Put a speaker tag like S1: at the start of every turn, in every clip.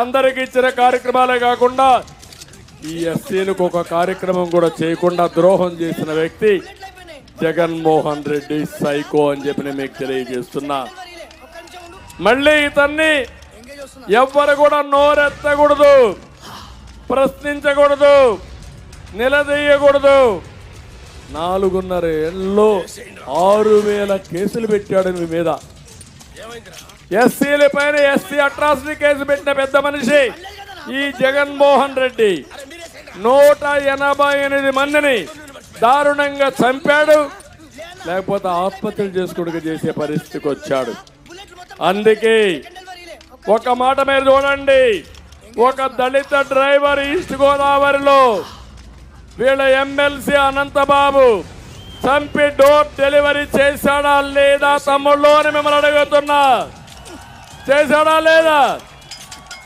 S1: అందరికి ఇచ్చిన కార్యక్రమాలే కాకుండా ఈ ఎస్సీలకు ఒక కార్యక్రమం కూడా చేయకుండా ద్రోహం చేసిన వ్యక్తి జగన్మోహన్ రెడ్డి సైకో అని చెప్పి నేను మీకు తెలియజేస్తున్నా. మళ్ళీ ఇతన్ని ఎవ్వరు కూడా నోరెత్తకూడదు ప్రశ్నించకూడదు నిలదీయకూడదు. నాలుగున్నర ఏళ్ళలో ఆరు వేల కేసులు పెట్టాడు మీ మీద. ఎస్సీల పైన ఎస్సీ అట్రాసిటీ కేసు పెట్టిన పెద్ద మనిషి ఈ జగన్మోహన్ రెడ్డి. నూట ఎనభై ఎనిమిది మందిని దారుణంగా చంపాడు. లేకపోతే ఆసుపత్రి చేసుకుడుకు చేసే పరిస్థితికి వచ్చాడు. అందుకే ఒక మాట మీరు చూడండి. ఒక దళిత డ్రైవర్ ఈస్ట్ గోదావరిలో వీళ్ళ ఎమ్మెల్సీ అనంతబాబు చంపి డోర్ డెలివరీ చేశాడా లేదా తమ్ముళ్ళు అని మిమ్మల్ని అడుగుతున్నా. చేశాడా లేదా?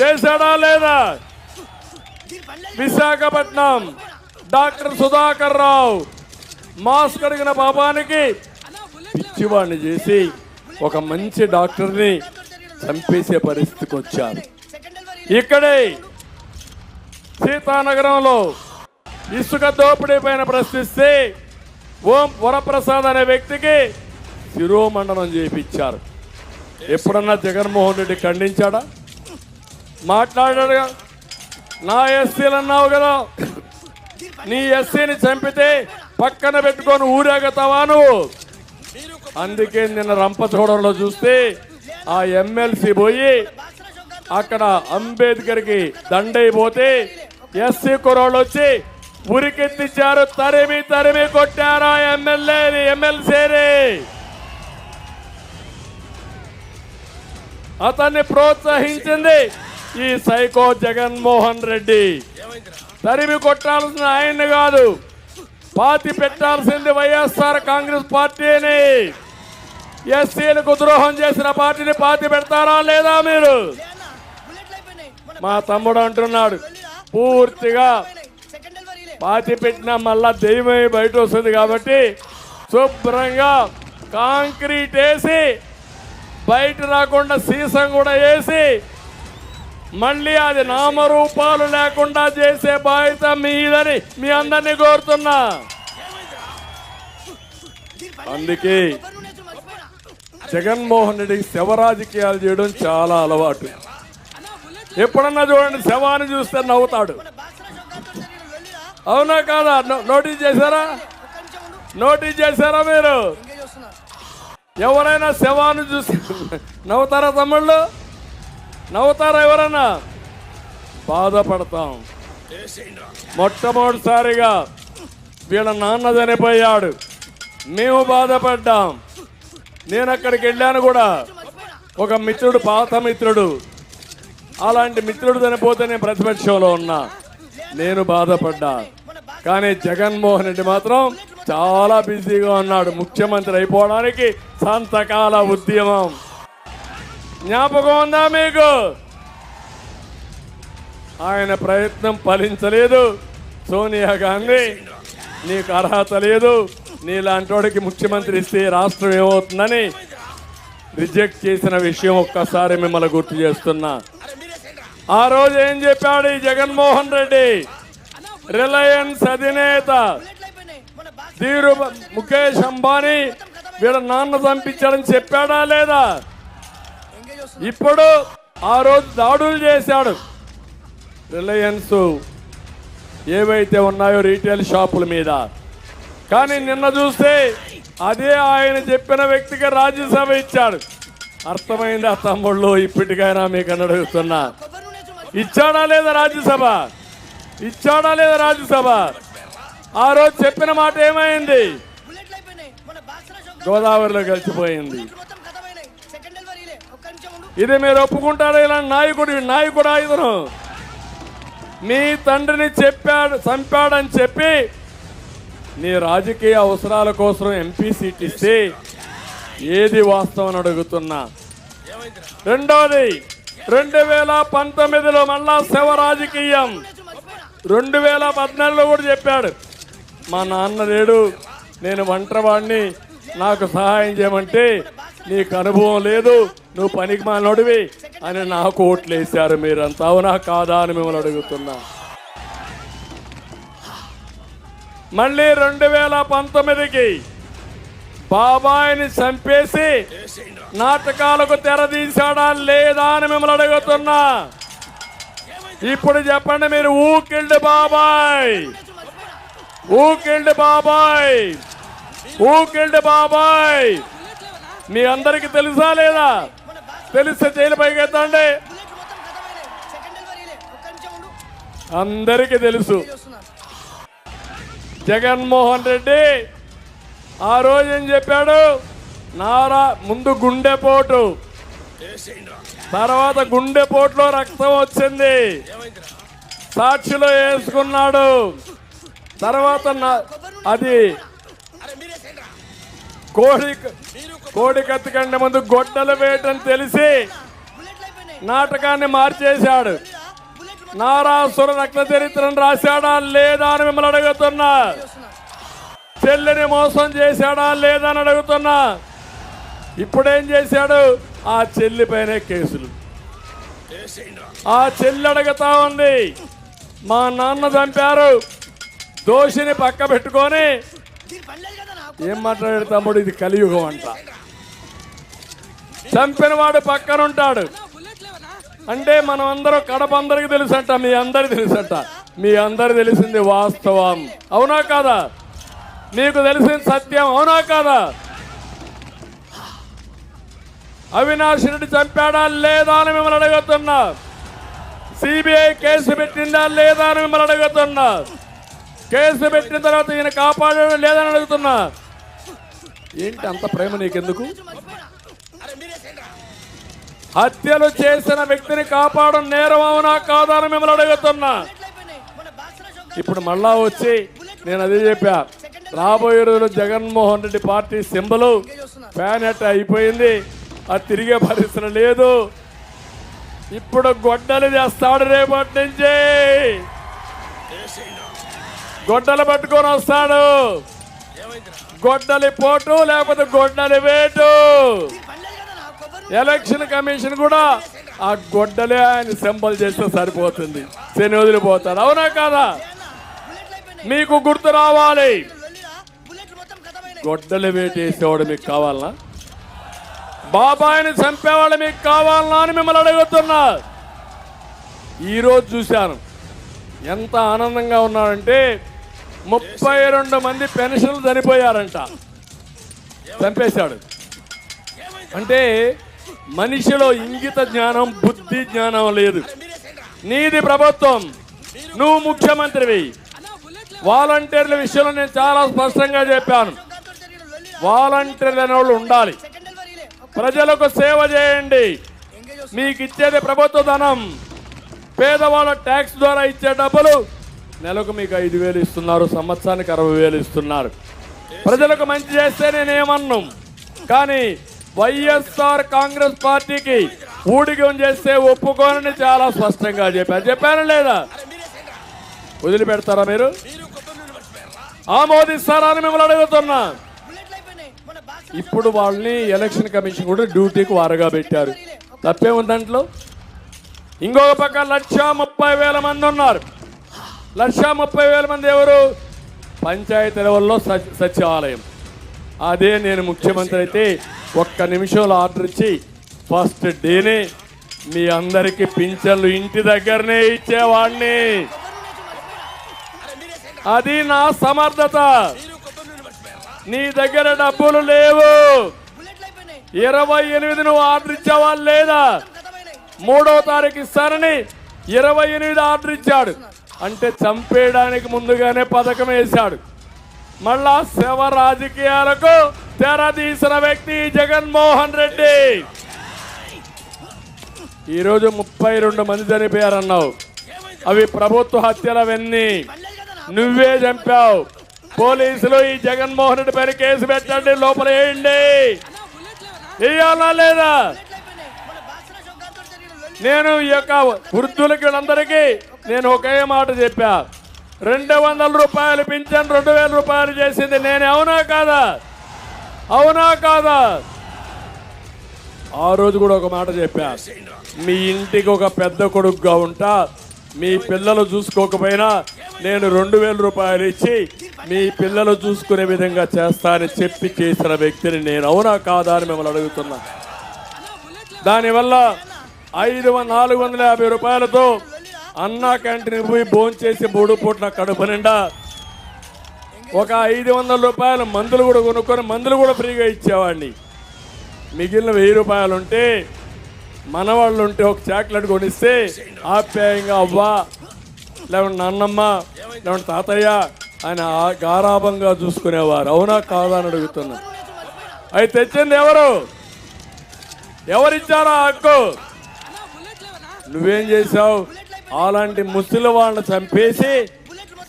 S1: చేశాడా లేదా? విశాఖపట్నం డాక్టర్ సుధాకర్ రావు మాస్క్ అడిగిన పాపానికి పిచ్చివాడిని చేసి ఒక మంచి డాక్టర్ని చంపేసే పరిస్థితికి వచ్చారు. ఇక్కడే సీతానగరంలో ఇసుక దోపిడీ పైన ప్రశ్నిస్తే ఓం వరప్రసాద్ అనే వ్యక్తికి శిరోమండనం చేయించారు. ఎప్పుడన్నా జగన్మోహన్ రెడ్డి ఖండించాడా? మాట్లాడాడుగా. నా ఎస్సీలు అన్నావు కదా. నీ ఎస్సీని చంపితే పక్కన పెట్టుకొని ఊరేగుతావా నువ్వు? అందుకే నిన్న రంపచోడంలో చూస్తే ఆ ఎమ్మెల్సీ పోయి అక్కడ అంబేద్కర్కి దండైపోతే ఎస్సీ కుర్రోళ్ళు వచ్చి ఉరికెత్తిచ్చారు తరిమి తరిమి కొట్టారు ఆ ఎమ్మెల్యేని ఎమ్మెల్సీని. అతన్ని ప్రోత్సహించింది ఈ సైకో జగన్మోహన్ రెడ్డి. తరిమి కొట్టాల్సిన ఆయన్ని కాదు పాతి పెట్టాల్సింది వైఎస్ఆర్ కాంగ్రెస్ పార్టీని. ఎస్సీలకు ద్రోహం చేసిన పార్టీని పాతి పెడతారా లేదా మీరు? మా తమ్ముడు అంటున్నాడు పూర్తిగా పాతి పెట్టినా మళ్ళా దెయ్యమై బయట వస్తుంది కాబట్టి శుభ్రంగా కాంక్రీట్ వేసి బయట రాకుండా సీసం కూడా వేసి మళ్ళీ అది నామరూపాలు లేకుండా చేసే బాధ్యత మీదని మీ అందరినీ కోరుతున్నా. అందుకే జగన్మోహన్ రెడ్డి శవ రాజకీయాలు చేయడం చాలా అలవాటు. ఎప్పుడన్నా చూడండి శవాన్ని చూస్తే నవ్వుతాడు. అవునా కాదా? నోటీస్ చేశారా? నోటీస్ చేశారా మీరు? ఎవరైనా శవాన్ని చూసి నవ్వుతారా తమ్ముళ్ళు? నవ్వుతారా ఎవరన్నా బాధపడతాం. మొట్టమొదటిసారిగా వీళ్ళ నాన్న చనిపోయాడు. మేము బాధపడ్డాం. నేను అక్కడికి వెళ్ళాను కూడా. ఒక మిత్రుడు పాత మిత్రుడు. అలాంటి మిత్రుడు చనిపోతే నేను ప్రతిపక్షంలో ఉన్నా. నేను బాధపడ్డా. కానీ జగన్మోహన్ రెడ్డి మాత్రం చాలా బిజీగా ఉన్నాడు. ముఖ్యమంత్రి అయిపోవడానికి సంతకాల ఉద్యమం. జ్ఞాపకం ఉందా మీకు? ఆయన ప్రయత్నం ఫలించలేదు. సోనియా గాంధీ నీకు అర్హత లేదు. నీలాంటి వాడికి ముఖ్యమంత్రి ఇస్తే రాష్ట్రం ఏమవుతుందని రిజెక్ట్ చేసిన విషయం ఒక్కసారి మిమ్మల్ని గుర్తు చేస్తున్నా. ఆ రోజు ఏం చెప్పాడు జగన్మోహన్ రెడ్డి? రిలయన్స్ అధినేత. ధీరు ముఖేష్ అంబానీ వీళ్ళ నాన్న చంపించాడని చెప్పాడా లేదా? ఇప్పుడు ఆ రోజు దాడులు చేశాడు. రిలయన్స్ ఏవైతే ఉన్నాయో రీటైల్ షాపుల మీద. కానీ నిన్న చూస్తే అదే ఆయన చెప్పిన వ్యక్తికి రాజ్యసభ ఇచ్చాడు. అర్థమైంది ఆ తమ్ముళ్ళు? ఇప్పటికైనా మీకు అని అడుగుతున్నా. ఇచ్చాడా లేదా రాజ్యసభ? ఇచ్చాడా లేదా రాజ్యసభ? ఆ రోజు చెప్పిన మాట ఏమైంది? గోదావరిలో కలిసిపోయింది ఇది మీరు ఒప్పుకుంటారా? ఇలాంటి నాయకుడు నాయకుడు ఇతను? మీ తండ్రిని చెప్పాడు చంపాడని చెప్పి నీ రాజకీయ అవసరాల కోసం ఎంపీ సీట్ ఇస్తే ఏది వాస్తవం అని అడుగుతున్నా? రెండోది రెండు వేల పంతొమ్మిదిలో మళ్ళా శవ రాజకీయం. రెండు వేల పద్నాలుగులో కూడా చెప్పాడు. మా నాన్న లేడు. నేను వంటవాడిని నాకు సహాయం చేయమంటే నీకు అనుభవం లేదు. నువ్వు పనికి మానోడివి అని నాకు ఓట్లు వేశారు మీరంతా. అవునా కాదా అని మిమ్మల్ని అడుగుతున్నా. మళ్ళీ రెండు వేల పంతొమ్మిదికి బాబాయిని చంపేసి నాటకాలకు తెరదీశాడా లేదా అని మిమ్మల్ని అడుగుతున్నా. ఇప్పుడు చెప్పండి మీరు ఊకిల్డ్ బాబాయ్. ఊకిల్డ్ బాబాయ్ ఊకిల్డ్ బాబాయ్ మీ అందరికి తెలుసా లేదా? తెలిస్తే జైలు పైకి ఎత్తండి అందరికీ తెలుసు. జగన్మోహన్ రెడ్డి ఆ రోజు ఏం చెప్పాడు? నారా ముందు గుండెపోటు తర్వాత గుండెపోటులో రక్తం వచ్చింది. సాక్షిలో వేసుకున్నాడు తర్వాత అది కోడి కోడి కత్తి కంటే ముందు గొడ్డలు వేయటం తెలిసి నాటకాన్ని మార్చేశాడు. నారాసుర రక్త చరిత్రను రాశాడా లేదా అని మిమ్మల్ని అడుగుతున్నా. చెల్లిని మోసం చేశాడా లేదా అని అడుగుతున్నా. ఇప్పుడేం చేశాడు? ఆ చెల్లి పైనే కేసులు. ఆ చెల్లి అడుగుతా ఉంది. మా నాన్న చంపారు. దోషిని పక్క పెట్టుకొని ఏం మాట్లాడాడు తమ్ముడు? ఇది కలియుగం అంట. చంపిన వాడు పక్కన ఉంటాడు అంటే మనం అందరం కడప అందరికి తెలుసంట మీ అందరికి తెలుసంట. మీ అందరు తెలిసింది వాస్తవం. అవునా కాదా? మీకు తెలిసింది సత్యం అవునా కాదా? అవినాష్ రెడ్డి చంపాడా లేదా అని మిమ్మల్ని అడుగుతున్నా. సిబిఐ కేసు పెట్టిందా లేదా అని మిమ్మల్ని అడుగుతున్నా. కేసు పెట్టిన తర్వాత ఈయన కాపాడడం లేదని అడుగుతున్నా. ఏంటి అంత ప్రేమ నీకెందుకు? హత్యలు చేసిన వ్యక్తిని కాపాడడం నేరం అవునా మిమ్మల్ని అడుగుతున్నా. ఇప్పుడు మళ్ళా వచ్చి నేను అదే చెప్పా. రాబోయే రోజులు Jaganmohan Reddy party symbol fan at అయిపోయింది. అది తిరిగే పరిస్థితి లేదు. ఇప్పుడు గొడ్డలు చేస్తాడు రేపటి నుంచి. గొడ్డలు పట్టుకొని వస్తాడు. గొడ్డలి పోటు లేకపోతే గొడ్డలి వేటు. ఎలక్షన్ కమిషన్ కూడా ఆ గొడ్డలే ఆయన సింబల్ చేస్తే సరిపోతుంది. శని వదిలిపోతాడు. అవునా కాదా? మీకు గుర్తు రావాలి. గొడ్డలి వేటేసేవాడు మీకు కావాలనా? బాబాయిని చంపేవాళ్ళు మీకు కావాలనా అని మిమ్మల్ని అడుగుతున్నా. ఈరోజు చూశాను. ఎంత ఆనందంగా ఉన్నాడంటే ముప్పై రెండు మంది పెన్షన్లు చనిపోయారంట. చంపేశాడు. అంటే మనిషిలో ఇంగిత జ్ఞానం బుద్ధి జ్ఞానం లేదు. నీది ప్రభుత్వం. నువ్వు ముఖ్యమంత్రివి. వాలంటీర్ల విషయంలో నేను చాలా స్పష్టంగా చెప్పాను. వాలంటీర్లు అనే వాళ్ళు ఉండాలి. ప్రజలకు సేవ చేయండి. మీకు ఇచ్చేది ప్రభుత్వ ధనం. పేదవాళ్ళ ట్యాక్స్ ద్వారా ఇచ్చే డబ్బులు నెలకు మీకు ఐదు వేలు ఇస్తున్నారు సంవత్సరానికి అరవై వేలు ఇస్తున్నారు. ప్రజలకు మంచి చేస్తే నేనేమన్నాం? కానీ వైఎస్ఆర్ కాంగ్రెస్ పార్టీకి ఊడిగం చేస్తే ఒప్పుకోనని చాలా స్పష్టంగా చెప్పాను చెప్పాను లేదా? వదిలిపెడతారా మీరు? ఆమోదిస్తారా అని మిమ్మల్ని అడుగుతున్నా. ఇప్పుడు వాళ్ళని ఎలక్షన్ కమిషన్ కూడా డ్యూటీకి వారగా పెట్టారు. తప్పేముంది దాంట్లో? ఇంకొక పక్క లక్ష ముప్పై వేల మంది ఉన్నారు. లక్ష ముప్పై వేల మంది ఎవరు? పంచాయతీ లెవెల్లో సచివాలయం. అదే నేను ముఖ్యమంత్రి అయితే ఒక్క నిమిషంలో ఆర్డర్ ఇచ్చి ఫస్ట్ డేనే మీ అందరికీ పింఛన్లు ఇంటి దగ్గరనే ఇచ్చేవాడిని అది నా సమర్థత. నీ దగ్గర డబ్బులు లేవు. ఇరవై ఎనిమిది నువ్వు ఆర్డర్ ఇచ్చావా లేదా? మూడో తారీఖు ఇస్తానని ఇరవై ఎనిమిది ఆర్డర్ ఇచ్చాడు. అంటే చంపేయడానికి ముందుగానే పథకం వేశాడు. మళ్ళా శవ రాజకీయాలకు తెర తీసిన వ్యక్తి జగన్మోహన్ రెడ్డి. ఈరోజు ముప్పై రెండు మంది చనిపోయారన్నావు. అవి ప్రభుత్వ హత్యలవన్నీ నువ్వే చంపావు. పోలీసులు ఈ జగన్మోహన్ రెడ్డి పైన కేసు పెట్టండి లోపల వేయండి. వేయాలా లేదా? నేను ఈ యొక్క వృద్ధులకి వీళ్ళందరికీ నేను ఒకే మాట చెప్పా. రెండు వందల రూపాయలు పింఛన్ రెండు వేల రూపాయలు చేసింది నేను. అవునా కాదా? అవునా కాదా? ఆ రోజు కూడా ఒక మాట చెప్పా. మీ ఇంటికి ఒక పెద్ద కొడుకుగా ఉంటా. మీ పిల్లలు చూసుకోకపోయినా నేను రెండు వేల రూపాయలు ఇచ్చి మీ పిల్లలు చూసుకునే విధంగా చేస్తానని చెప్పి చేసిన వ్యక్తిని నేను. అవునా కాదా అని మిమ్మల్ని అడుగుతున్నా. దానివల్ల ఐదు వ- నాలుగు వందల యాభై రూపాయలతో అన్నా క్యాంటీన్ పోయి భోంచేసి మూడు పూట్ల కడుపు నిండా ఒక ఐదు వందల రూపాయల మందులు కూడా కొనుక్కొని మందులు కూడా ఫ్రీగా ఇచ్చేవాడిని. మిగిలిన వెయ్యి రూపాయలు ఉంటే మనవాళ్ళు ఉంటే ఒక చాక్లెట్ కొనిస్తే ఆప్యాయంగా అవ్వా లేకుంటే నాన్నమ్మ లేకుంటే తాతయ్య ఆయన గారాభంగా చూసుకునేవారు. అవునా కాదా అని అడుగుతున్నా. అవి తెచ్చింది ఎవరు? ఎవరిచ్చారా హక్కు? నువ్వేం చేశావు? అలాంటి ముసలి వాళ్ళని చంపేసి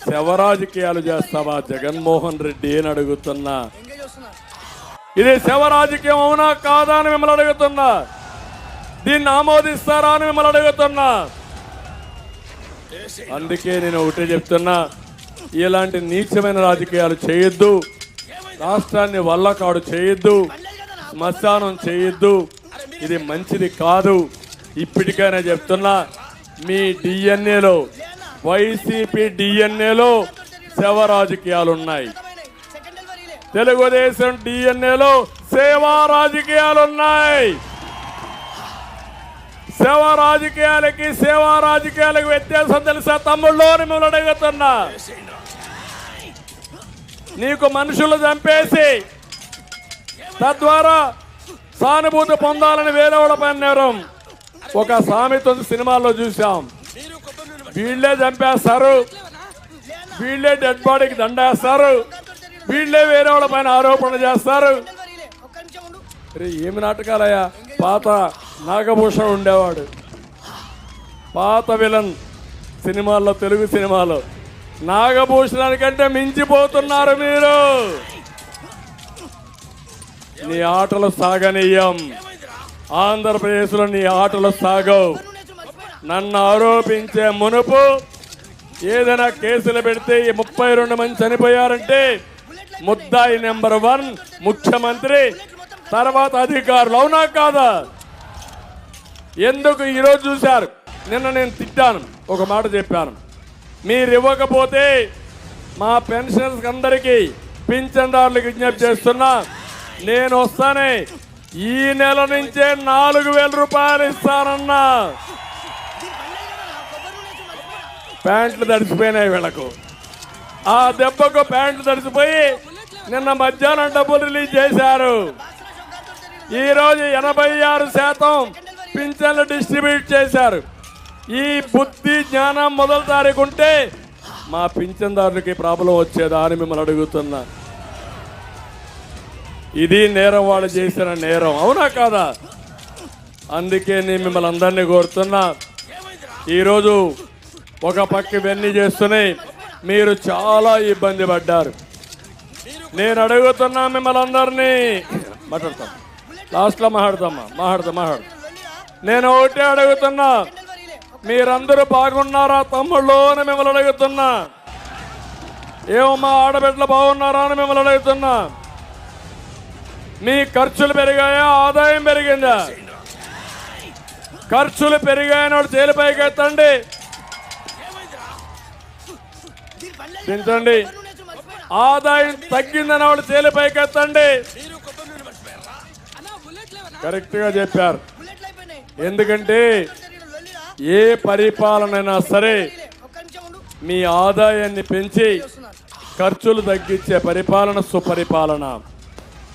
S1: శవరాజకీయాలు చేస్తావా జగన్మోహన్ రెడ్డి అని అడుగుతున్నా. ఇది శవ రాజకీయం అవునా కాదా అని మిమ్మల్ని అడుగుతున్నా. దీన్ని ఆమోదిస్తారా అని మిమ్మల్ని అడుగుతున్నా. అందుకే నేను ఒకటే చెప్తున్నా ఇలాంటి నీచమైన రాజకీయాలు చేయొద్దు. రాష్ట్రాన్ని వల్లకాడు చేయొద్దు. శ్మశానం చేయొద్దు. ఇది మంచిది కాదు. ఇప్పటికైనా చెప్తున్నా మీ డిఎన్ఏలో వైసీపీ డిఎన్ఏలో శవ రాజకీయాలు ఉన్నాయి తెలుగుదేశం డిఎన్ఏలో సేవా రాజకీయాలు ఉన్నాయి సేవ రాజకీయాలకి సేవా రాజకీయాలకు వ్యత్యాసం తెలుసా? తమ్ముళ్ళు అని మిమ్మల్ని అడుగుతున్నా నీకు మనుషులు చంపేసి తద్వారా సానుభూతి పొందాలని వేరే వాళ్ళ నేరం. ఒక సామెత సినిమాల్లో చూసాం వీళ్ళే చంపేస్తారు. వీళ్ళే డెడ్ బాడీకి దండేస్తారు. వీళ్ళే వేరే వాళ్ళ పైన ఆరోపణ చేస్తారు. ఏమి నాటకాలయ్యా? పాత నాగభూషణ్ ఉండేవాడు. పాత విలన్ సినిమాల్లో తెలుగు సినిమాలో. నాగభూషణానికంటే మించిపోతున్నారు మీరు. నీ ఆటలు సాగనీయం. ఆంధ్రప్రదేశ్లో నీ ఆటలు సాగవు. నన్ను ఆరోపించే మునుపు ఏదైనా కేసులు పెడితే ఈ ముప్పై రెండు మంది చనిపోయారంటే ముద్దాయి నెంబర్ వన్ ముఖ్యమంత్రి తర్వాత అధికారులు. అవునా కాదా? ఎందుకు ఈరోజు చూశారు? నిన్న నేను తిట్టాను ఒక మాట చెప్పాను. మీరు ఇవ్వకపోతే మా పెన్షనర్స్ అందరికీ పింఛన్దారులకు విజ్ఞప్తి చేస్తున్నా. నేను వస్తానే ఈ నెల నుంచే నాలుగు వేల రూపాయలు ఇస్తానన్నా. ప్యాంట్లు తడిసిపోయినాయి వీళ్ళకు. ఆ దెబ్బకు ప్యాంట్లు తడిసిపోయి నిన్న మధ్యాహ్నం డబ్బులు రిలీజ్ చేశారు. ఈరోజు ఎనభై ఆరు శాతం పింఛన్లు డిస్ట్రిబ్యూట్ చేశారు. ఈ బుద్ధి జ్ఞానం మొదటి తారీఖు ఉంటే మా పింఛన్దారులకి ప్రాబ్లం వచ్చేదా అని మిమ్మల్ని అడుగుతున్నా. ఇది నేరం వాళ్ళు చేసిన నేరం. అవునా కాదా? అందుకే నేను మిమ్మల్ని అందరినీ కోరుతున్నా. ఈరోజు ఒక పక్క ఇవన్నీ చేస్తున్నాయి మీరు చాలా ఇబ్బంది పడ్డారు. నేను అడుగుతున్నా మిమ్మల్ని అందరినీ. మాట్లాడతాం. లాస్ట్లో మాట్లాడతామా? మాట్లాడతాం
S2: మాట్లాడు.
S1: నేను ఒకటే అడుగుతున్నా. మీరందరూ బాగున్నారా తమ్ముళ్ళు అని మిమ్మల్ని అడుగుతున్నా. ఏమమ్మా ఆడబిడ్డలు బాగున్నారా అని మిమ్మల్ని అడుగుతున్నా. మీ ఖర్చులు పెరిగాయా? ఆదాయం పెరిగిందా? ఖర్చులు పెరిగాయనోడు వాడు తేలిపైకి ఎత్తండి.
S2: దీని
S1: దించండి ఆదాయం తగ్గిందని వాడు తేలిపైకి ఎత్తండి. కరెక్ట్గా చెప్పారు. ఎందుకంటే
S2: ఏ పరిపాలన
S1: ఏ పరిపాలనైనా సరే మీ ఆదాయాన్ని పెంచి ఖర్చులు తగ్గించే పరిపాలన సుపరిపాలన.